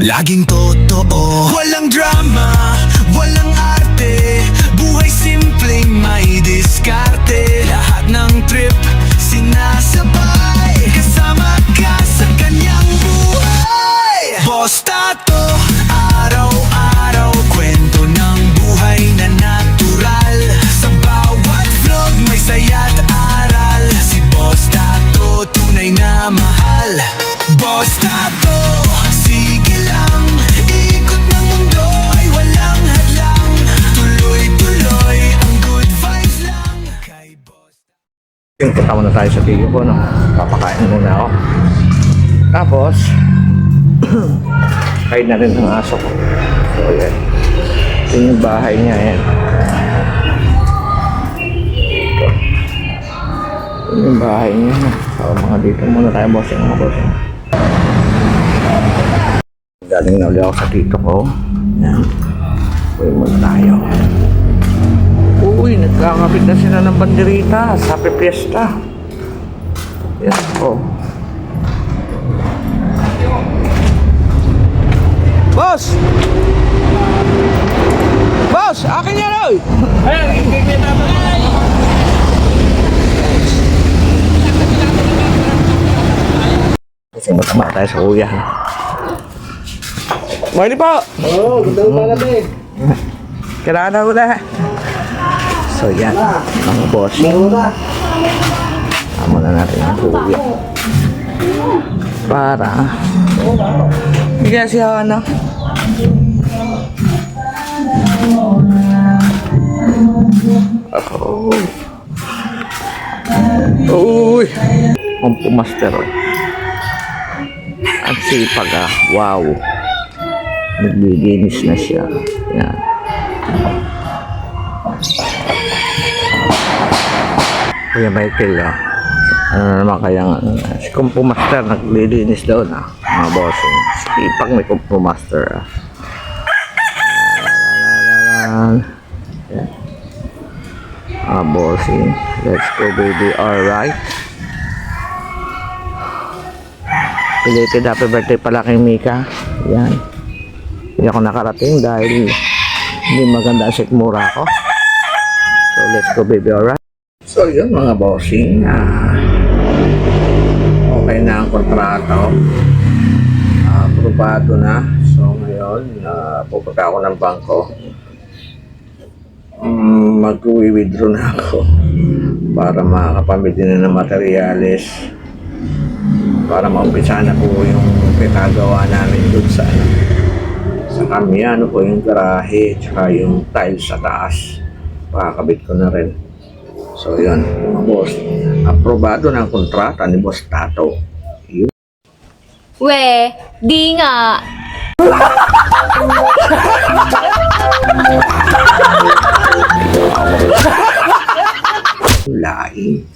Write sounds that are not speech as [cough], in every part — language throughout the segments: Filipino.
Laging totoo. Walang drama, Yung punta muna tayo sa tiyo ko, no? Papakain muna ako. Tapos, [clears throat] kain na rin ng aso ko. So, yan. Yun yung bahay niya, yan. Ito. Yun yung bahay niya. So, mga dito muna tayo, bossing, mga bossing. Galing na ulit ako sa tito ko. Yan. Uwi muna tayo. Uy, nagkakabit na sila ng banderita. Happy Fiesta. Yan po. Boss! Boss! Akin yan, oy! Kasi matama tayo sa kuya. Morning po! Oo, ganda mo pala eh. Kailangan na wala. So yan, mga boss. Tama na natin ang kuya. Para. Bigyan si Hana. Ako. Uy! Ang pumaster. Ang sipag ah. Wow. Naglilinis na siya. Yan. Kuya Michael, ah. ano na naman kaya nga, ah, si Kumpo Master naglilinis daw na, mga bossing. Sipag ni Kumpo Master, ah. Mga bossing. Let's go, baby. Alright. Belated happy birthday pala kay Mika. Yan. Hindi ako nakarating dahil hindi maganda ang sikmura ko. So, let's go, baby. Alright. So yun mga bossing, ah, okay na ang kontrato. Ah, aprobado na. So ngayon, ah, pupunta ako ng bangko. Mm, mag-withdraw na ako para makakapamili na ng materyales para maumpisa na po yung pinagawa namin doon sa ano, sa kami, ano po yung garahe tsaka yung tiles sa taas. Pakakabit ko na rin. So yun, mga boss, aprobado ng kontrata ni Boss Tato. Yun. We, di nga. Laing.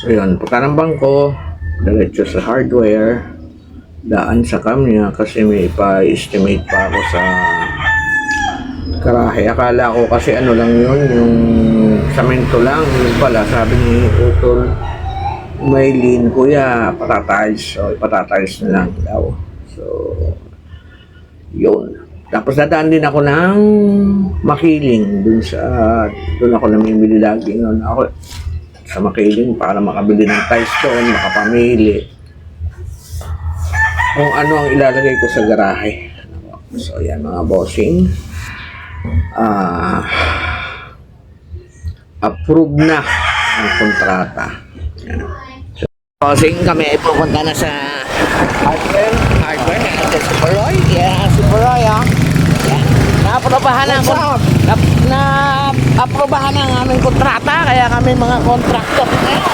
So yun, pagka ng bangko, diretso sa hardware, daan sa kamya kasi may pa-estimate pa ako sa karahe. Akala ko kasi ano lang yun, yung samento lang. Yun pala, sabi ni Utol, may lean kuya, patatiles. So, ipatatiles na lang daw. So, yun. Tapos dadaan din ako ng makiling dun sa, dun ako namimili lagi noon. Ako, sa makiling para makabili ng tiles doon, makapamili. Kung ano ang ilalagay ko sa garahe. So, yan mga bossing. Ah, approve na ang kontrata. So, bossing kami ay pupunta na sa hardware. Hardware. Ito si Superoy. Yeah, Superoy ah. Yeah. Naaprobahan na, na, na aprobahan ang aming kontrata kaya kami mga contractor ngayon.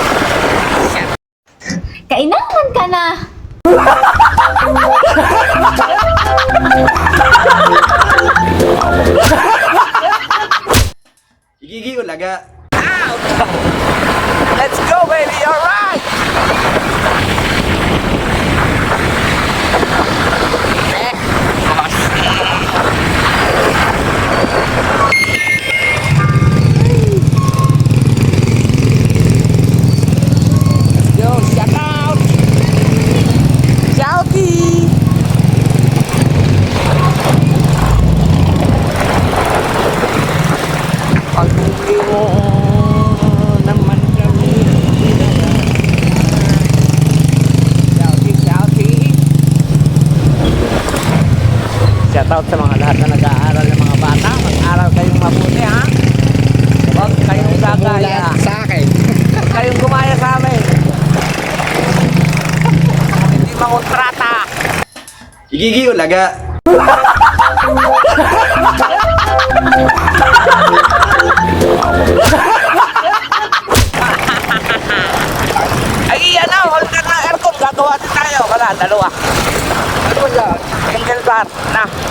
Kainaman ka na. [laughs] [laughs] Igigi ulaga. Let's go baby, alright! Yo, shout out! Shouty! shoutout sa mga lahat na nag-aaral ng mga bata. Mag-aral kayong mabuti ha. Huwag kayong gagaya. Sa akin. Huwag kayong gumaya sa amin. Hindi mangontrata. Igigi ulaga.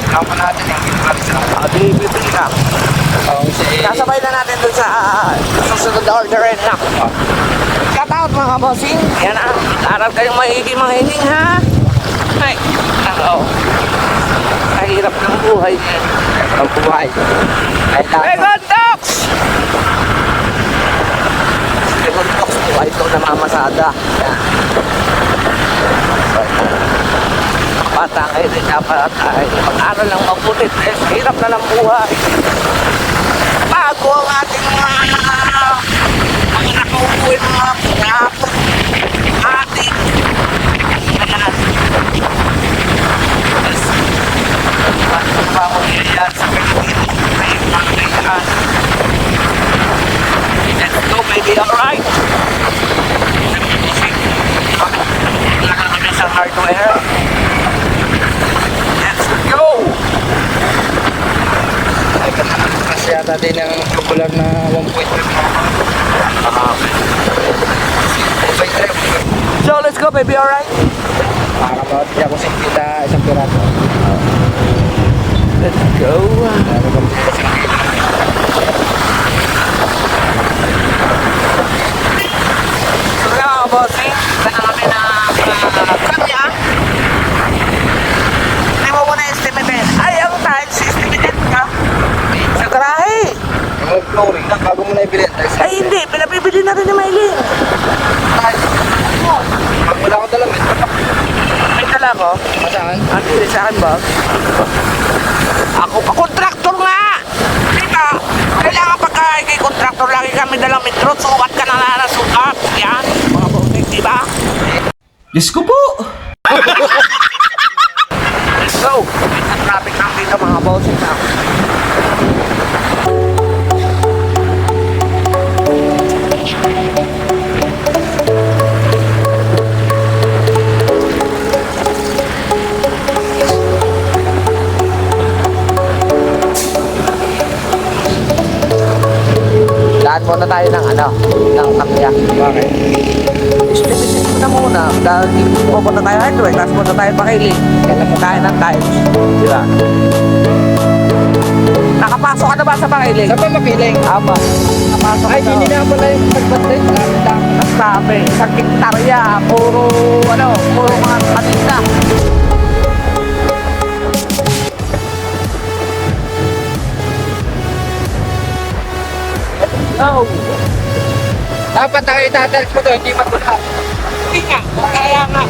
Kama natin yung gilbars na. O, di bibili si... Kasabay na natin dun sa ah, susunod na orderin na. Shout out mga bossing. Yan na. Aral kayong maigi mahiling ha. Ay. Oo. Kahirap ng buhay niyan. Ang buhay. Ay, Dragon Dogs! Dragon Dogs po ay ito namamasada. Yan. Bata kayo din dapat ay mag-aral ng mabuti. Eh, hirap na ng buhay. Bago ang ating mga mga nakaupuin mga pinapot. Ating ba mo yan sa Pilipinas? Ay, bakit yan? Let's go, baby. Alright. Wala ka kami sa hardware. Let's go. Ay, din ang popular na 1.3. So, let's go, baby. Alright. Makakapawat siya kung kita isang piraso. Let's go. Ba kasi flooring na bago mo na ibilin. Ay, hindi. Pinapibili na rin ni Maylin. Pag wala ko dala, may. May dala ko. Masaan? Ang pili sa akin ba? Ako pa kontraktor nga! Dito, kailangan pagka kay kontraktor lagi kami dalang metro, sukat ka na na ng sukat. Yan, mga bossing, di ba? Diyos ko po! Let's go! Ang traffic lang dito mga bossing na. Daan muna tayo ng ano, ng takya. Bakit? Isipin mo na muna. Dahil pupunta tayo highway, tapos punta tayo pakili. Kailan tayo ng times. Di ba? Nakapasok ka na ba sa pakili? Saan ba mapiling? Aba. Nakapasok ka Ay, hindi na pala yung pagbatay. Lapit lang. Sabi, isang hektarya, puro, ano, puro mga patinda. Oh, Dapat tayo itatalis mo to, hindi magmula. hindi nga, kaya nga.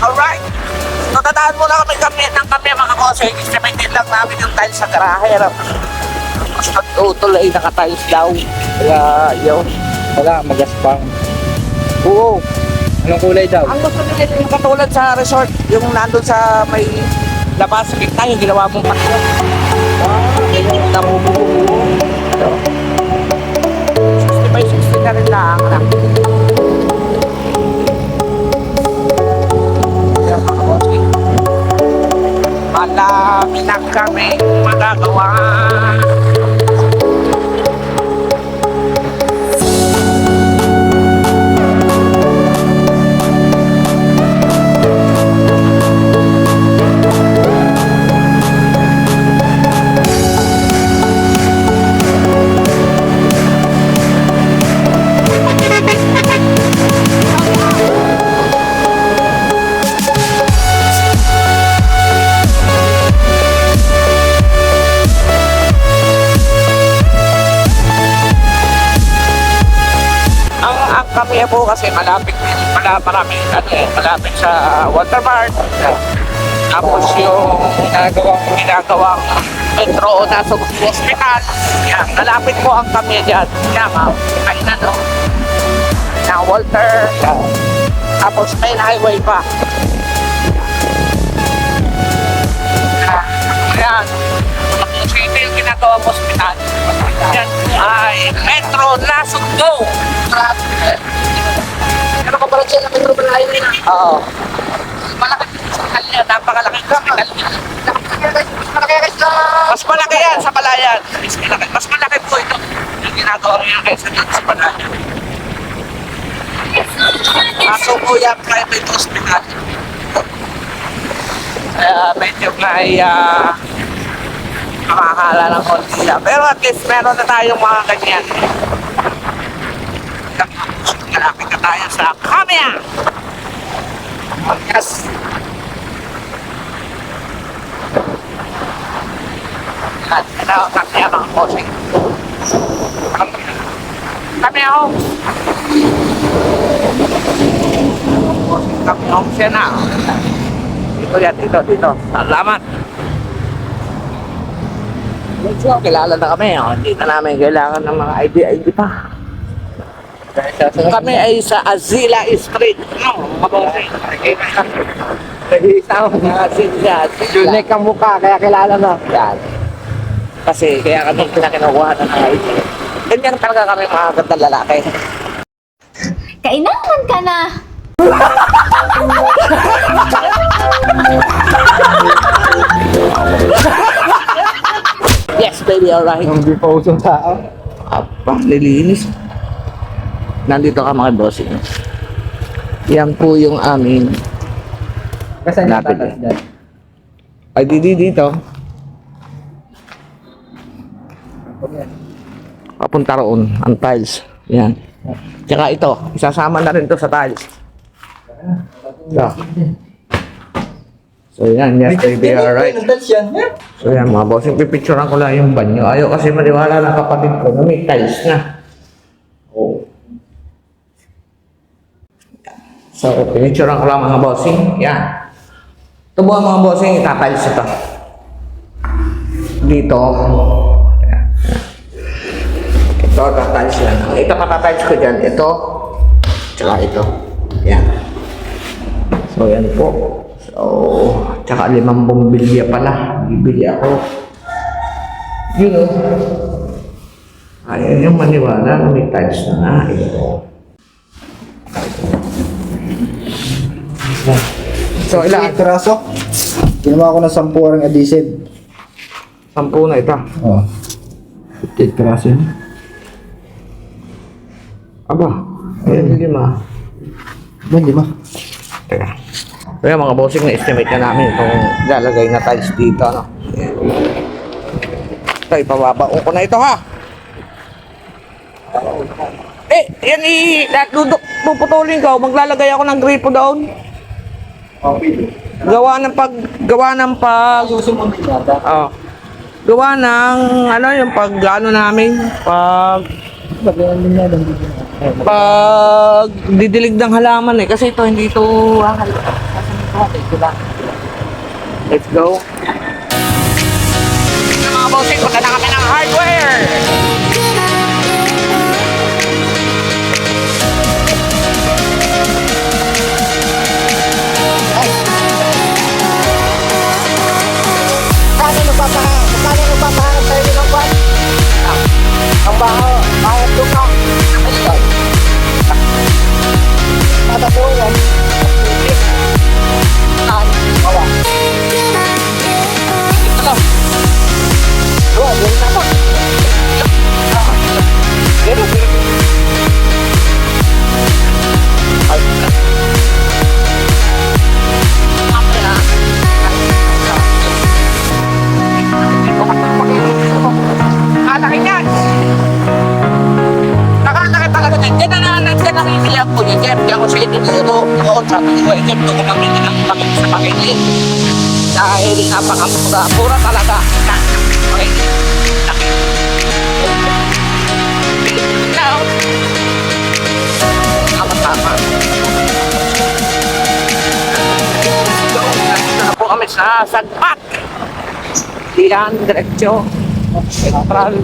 Alright. Natandaan mo na kami kami ng kami mga kose. Estimated lang namin yung tiles sa garahe. Basta tutuloy naka-tiles daw. Kaya yun. Wala, magaspang. Oo. Anong kulay daw? Ang gusto nila yung katulad sa resort, yung nandun sa may labas sa gitna, yung ginawa mong patio. Wow. Ano? 60 by 60 na rin lang. Malami na kami magagawa. Kasi malapit din, mala, marami, ano eh, malapit sa Watermark. Tapos yung ginagawa ginagawa metro na sa hospital. Yan, nalapit po ang kami dyan. Yan, ma'am. Kainan, no? Na Walter. Yan. Tapos main highway pa. Yan. Ito yung ginagawa hospital. Yan ay metro na sundo. Ano ka pala siya na metro na yun? Oo. Malaki sa kanya, napakalaking hospital. Malaki ka sa... Mas malaki yan sa Palayan. Mas malaki, mas malaki po ito. Yung ginagawa niya kaysa dito sa Palayan. Kaso po yan private hospital. Kaya medyo may uh, makakala ng konti. Pero at least meron na tayong mga ganyan. Malapit na tayo sa Kamya! Yes! At ito, kami ang mga bossing. Kami, kami ako. Bossing kami ako siya na. Dito yan, dito, dito. Salamat. So, kilala na kami. Oh. Hindi na namin kailangan ng mga ID, ID pa. Kami ay sa Azila Street. No, mga bossing. Nag-iisa ako mga Azila. Unique ang mukha, kaya kilala na. Yan. Kasi kaya kami pinakinukuha ng ID. Ganyan talaga kami mga gandang lalaki. Kainaman ka na. Yes, baby, alright. Hindi pa usong tao. Apa, nilinis. Nandito ka mga bossing. Yan po yung aming Kasi tatas eh. dyan. IDD dito. Papunta roon, ang tiles. Yan. Tsaka ito, isasama na rin to sa tiles. So, so yan, yes, baby, alright. Yeah. So yan mga bossing, pipicturean ko lang yung banyo. Ayaw kasi maniwala ng kapatid ko na may tiles na. So, pinicturean ko lang mga bossing. Yan. Ito ang mga bossing, itatiles ito. Dito. Yan. Ito, tatiles lang. Ito patatiles ko dyan. Ito. Tsaka ito. Yan. So, yan po. So, tsaka limang bombilya pala. Bibili ako. Yun o. Ayaw yung maniwala may tiles na na. Ito. So, ilan? Piraso. Ginawa ko ng 10 orang adhesive. Sampu na ito. Oh. 50 piraso yun. Aba, ayan lima. Ba, di ba? Teka. Kaya mga bossing na estimate na namin kung lalagay na tiles dito, ano. Ito, ipababaon ko na ito, ha? Eh, yan i... Dudok, puputulin ko. Maglalagay ako ng gripo doon. Gawa ng pag... Gawa ng pag... Susunod yata. Oh. Gawa ng... Ano yung pag... Ano namin? Pag... Pag... Didilig ng halaman eh. Kasi ito, hindi ito... Ahal. Let's go. Mga bossing, punta na kami ng hardware. Tatapunan. Saan? Yan, diretso. Central.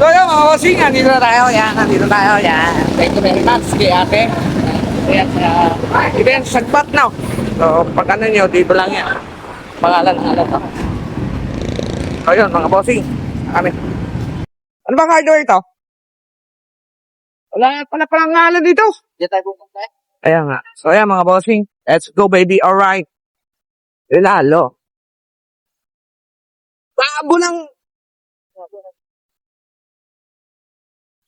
So yun mga bossing, nandito na tayo. Yan, nandito tayo. Yan. Thank you very much kay ate. Yan, uh, event sagpat na. So, pag ano nyo, dito lang yan. Pangalan ng alam ko. So yun, mga bossing. Kami. Ano ba hardware ito? Wala pala palang ngalan dito. Diyan tayo pupunta. Ayan nga. So ayan mga bossing. Let's go baby. Alright. Lalo. Babo ng...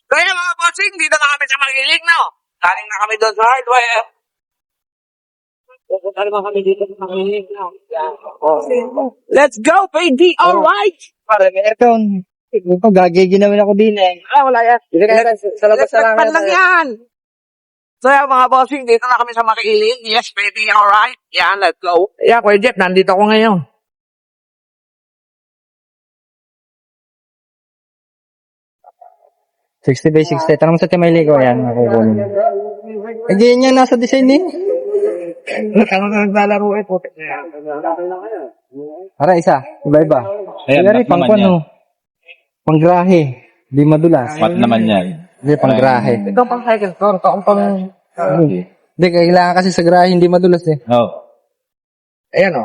So ayan mga bossing. Dito na kami sa Magiling no. Galing na kami doon sa hardware. Pupunta naman kami dito sa Magiling no. Let's go baby. Alright. Para ito. Ito, gagigi naman ako din eh. Ah, wala yan. Sa labas na Let's lang yan. So yan mga bossing, dito na kami sa Makiling. Yes, baby, alright. Yan, let's go. Yeah, Kuya Jeff, nandito ako ngayon. Sixty by 60. Tanong mo sa Timayli ko yan. Nakukunin. Hindi yan yan nasa design eh. Ano na naglalaro eh, puti. Para isa. Iba-iba. Ayan, Kaya rin, pang naman ano. Panggrahe. Di madulas. Pat naman yan. Hindi, panggrahe. Ito pang second floor, ito ang pang... Hindi, kailangan kasi sa grahe hindi madulas eh. Oh. Ayan o.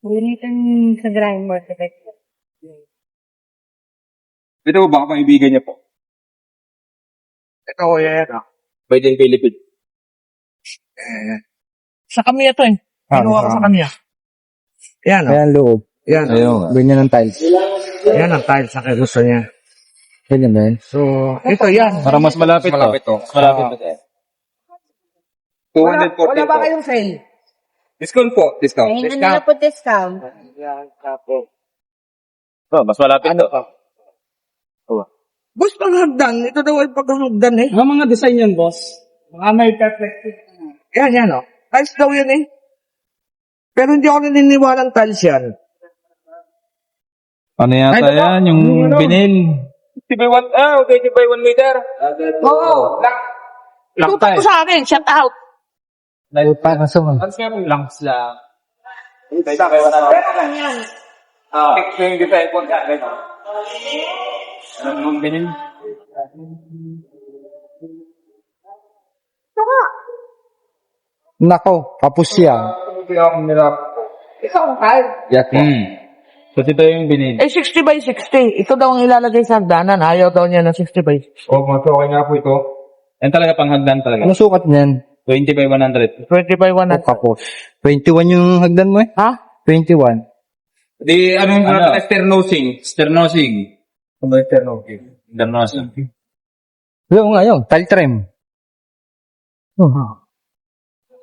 Gunitan sa grind mo. Ito po baka kaibigan niya po. Ito kuya yan o. In Philippines. Sa kami ito eh. Kinuha ko sa kanya. Yan o. Kaya ang loob. Yan o. Ayun. Ganyan ng tiles. Yan ang tile sa gusto niya. Ganyan ba yan? So, ito yan. Para mas malapit to. Malapit to. Mas malapit to. 240 Wala ba po. kayong sale? Discount po. Discount. Hindi na po discount. Oh, mas malapit to. Boss, pang hagdan. Ito daw ay pag hagdan eh. Ang mga design yan, boss. Mga may perspective. Yan, yan o. Tiles daw yan eh. Pero hindi ako naniniwala ng tiles yan. Ano yata yan? Yung binil. 50 by 1, ah, okay, 50 by 1 meter. Oo. Tutok ko sa akin. Shut out. Pa, kaso man. Langs lang. Kaya kaya wala na. Ah, yung design po ka. Ano yung binil? Nako, kapos yan. Ikaw ang tile. Yak Hmm. So, ito yung binil. Eh, 60 by 60. Ito daw ang ilalagay sa hagdanan. Ayaw daw niya ng 60 by 60. Oh, mas okay nga po ito. Yan talaga panghagdan talaga. Ano sukat niyan? 20 by 100. 20 by 1 Oh, kapos. 21 yung hagdan mo eh. Ha? 21. Di, ano yung ano? sternosing. Sternosing. Ano yung sternosing? Sternosing. Yung nga yun, tile trim.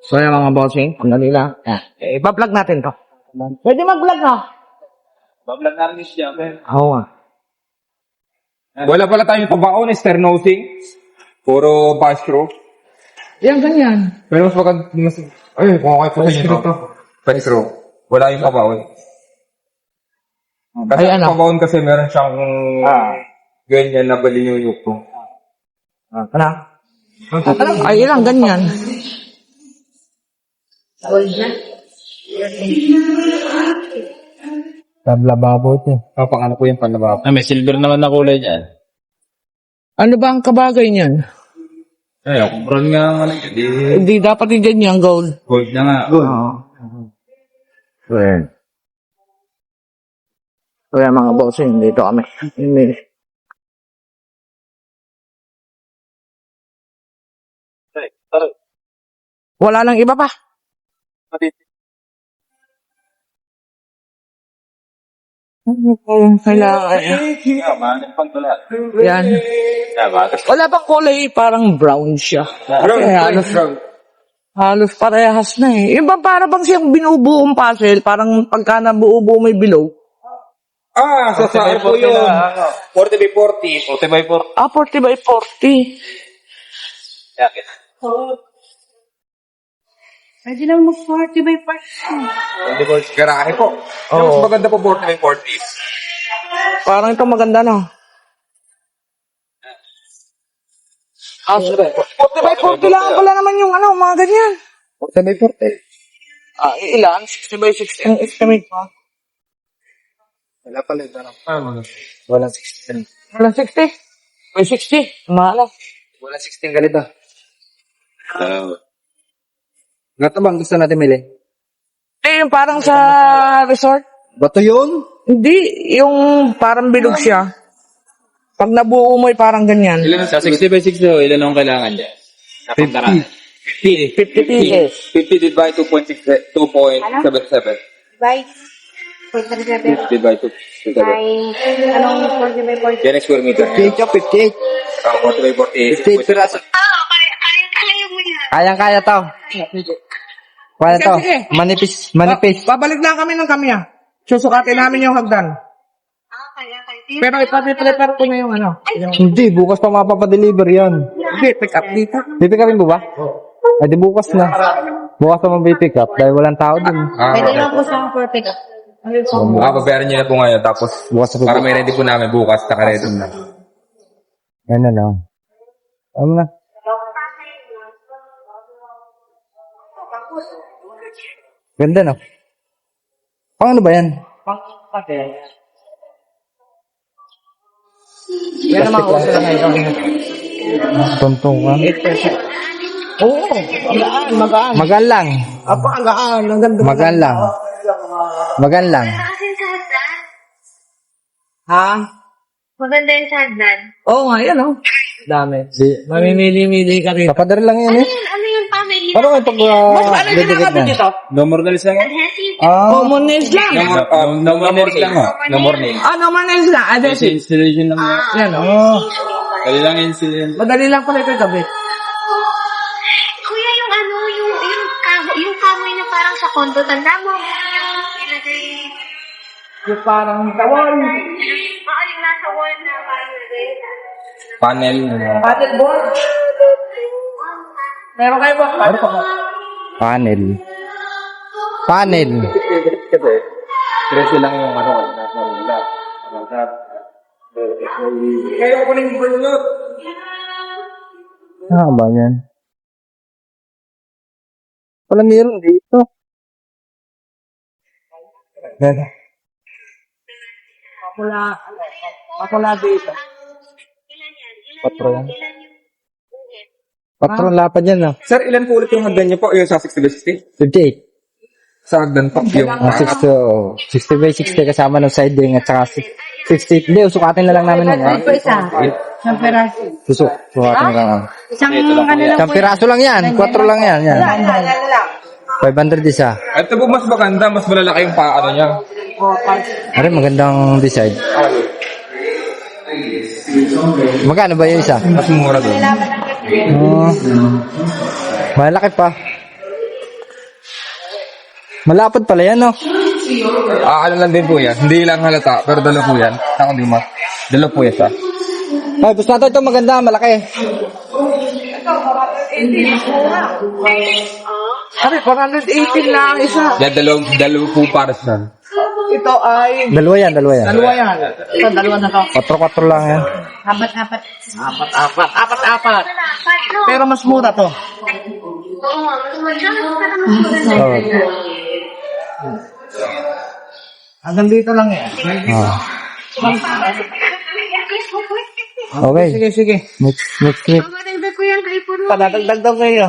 So, yung mga bossing, kung nalila, eh, iba-vlog natin to. Pwede mag-vlog na. Bablag na rin siya. Oo nga. Wala pala tayong pabaon, sternosing. Puro pass-through. Yan, ganyan. Pero mas maganda, mas, ay, kung okay po sa inyo to. Pass-through. Wala yung pabaon. Kasi Ay, ang ano? pabaon kasi meron siyang ganyan na balinyuyuk po. Ano? Ay, ilang ganyan. Tablababo ito. Kapang ano po yung panlababo. Ah, may silver naman na kulay dyan. Ano ba ang kabagay niyan? Eh, kung brown nga ang ano, di Hindi, dapat din ganyan, gold. gold na nga. Oo. Well. Kaya mga bossing, dito kami. Hindi. Wala nang iba pa. Ano po yung kailangan? Yan. Wala bang kulay parang brown siya? Kasi halos, halos parehas na eh. Yung bang para bang siyang binubuong puzzle, parang pagka nabuo-buo may below. Ah, sa saan po yun? 40 by 40. 40 by 40. Ah, 40 by 40. Pwede lang mag 40 by 40. Garahe po. Mas maganda po 40 by 40. Parang ito maganda na. Ah, 40 by 40 lang pala naman yung ano, mga ganyan. Sabi porte. Ah, ilan? 60 by 60 ang estimate mo? Wala pala ito. Ano? Ah, Walang 16. Walang 60? May 60. Mahal ah. Walang 16 ganito. Dalawa. Gato bang gusto natin mili? Hindi, yung parang sa resort. Bato yun? Hindi, yung parang bilog siya. Pag nabuo mo, eh, parang ganyan. Ilan, sa 60 by 60, oh, ilan ang kailangan niya? 50. 50. 50 pieces. 50 divided by 2.6, 2.77. By 0.37 50 by 2.77. by anong 40 by 40? Yan ang square meter. 58 ka, 58. Ah, 40 by 58 48. piraso. Oo, kaya, kaya, kaya mo yan. Kayang-kaya to. Kaya to. Sige, sige. Manipis. Manipis. Ba- babalik lang kami ng kami ah. Susukatin namin yung hagdan. Ah, kaya, kaya. Pero ipapiprepare ko na yung ano. Yung, Hindi, bukas pa mapapadeliver yan. hindi, pick up dito. Pipick upin mo ba? Ay, di bukas na. Bukas na mapipick up dahil walang tao din. Ah, Pwede okay. lang po sa for pick up. Ah, babayaran niyo na po ngayon. Tapos, Bukas na para pipick may ready po namin bukas, naka-ready na. Yan na lang. Ano na? Ganda no? Pang ano ba yan? Yan naman ako sila ngayon. Tontong ka. Oo, magaan, magaan. Magan lang. Apa, ang gaan. Ang ganda. Magan lang. Magan lang. Ha? Maganda yung hagdan. Oo nga, yan oh. Dami. Mamimili-mili ka rin. papadar lang yan eh. Ano kayo pag Mas ano yung kinakabit na? dito? No more nails lang. Ah, Common nails lang. No uh, no more nails lang. oh. No more nails. Ah, normal nails lang. Kasi Adhesive. installation lang yan. Yan oh. Kali lang installation. Madali lang pala ito gabi. Kuya, yung ano, yung, yung, kahoy, yung kahoy na parang sa kondo, tanda mo? Yung ilagay, Yung parang tawon. oo, yung nasa wall na parang ilagay. Panel. ano. Paddle board. Meron kayo ba? Meron pa. panel. Panel. Kasi, lang yung ano. Nasa wala. Nasa. Kayo ko ng bulot. Ah, ba yan? Wala meron dito. Ganda. Makula. Makula dito. Ilan yan? Ilan Patro yan. Ilan? Patron lapad yan ah. Sir, ilan po ulit yung hagdan niyo po? Yung sa 60 by 60? 58. Sa hagdan po. Yung Ah, 60, oh. 60 by 60 kasama ng siding at saka si- 60. Hindi, sukatin na lang namin yun. ah. Ito isa. Isang peraso. Susuk, sukatin na lang. ah. Isang ano lang Isang piraso lang yan. 4 lang yan. yan. 500 isa. Ito po mas maganda, mas malalaki yung pa, ano niya. Ari, magandang design. Magkano ba yung isa? Mas mura doon. Oh, malaki pa. Malapad pala yan, no? Ah, ano lang din po yan. Hindi lang halata, pero dalo po yan. Ako di mas. Dalo po yan siya. Ay, gusto natin ito maganda, malaki. Sabi, 418 na ang isa. Yan, dalo, dalo po para sa Ito ay... Dalawa yan, dalawa yan. Dalawa yan. Ito, dalawa na to. 4-4 lang yan. Apat-apat. Apat-apat. Apat-apat. Pero mas mura to. Oo nga, mas. Oh. Hanggang dito lang yan. Oh. Okay. Sige, sige. Next, next week. Maganda ko yan kay Puro. Padadagdag daw kayo.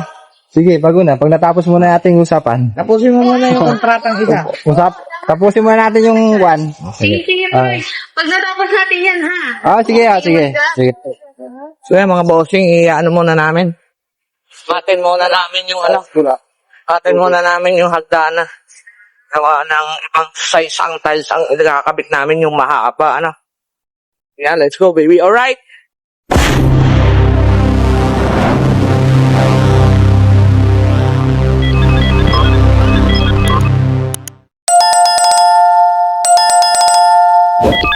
Sige, bago na. Pag natapos muna ating usapan. Tapusin mo muna yung [laughs] kontratang isa. Usap. Tapusin muna natin yung one. Sige, sige, Ah. Roy. Pag natapos natin yan, ha? Ah, sige, ah, sige. Sige. So yan mga bossing, i-ano muna namin. Atin muna namin yung ano. Atin muna namin yung hagdana. Gawa ng ibang size ang tiles ang ilagakabit namin yung mahaba, ano. Yeah, let's go baby. Alright. What?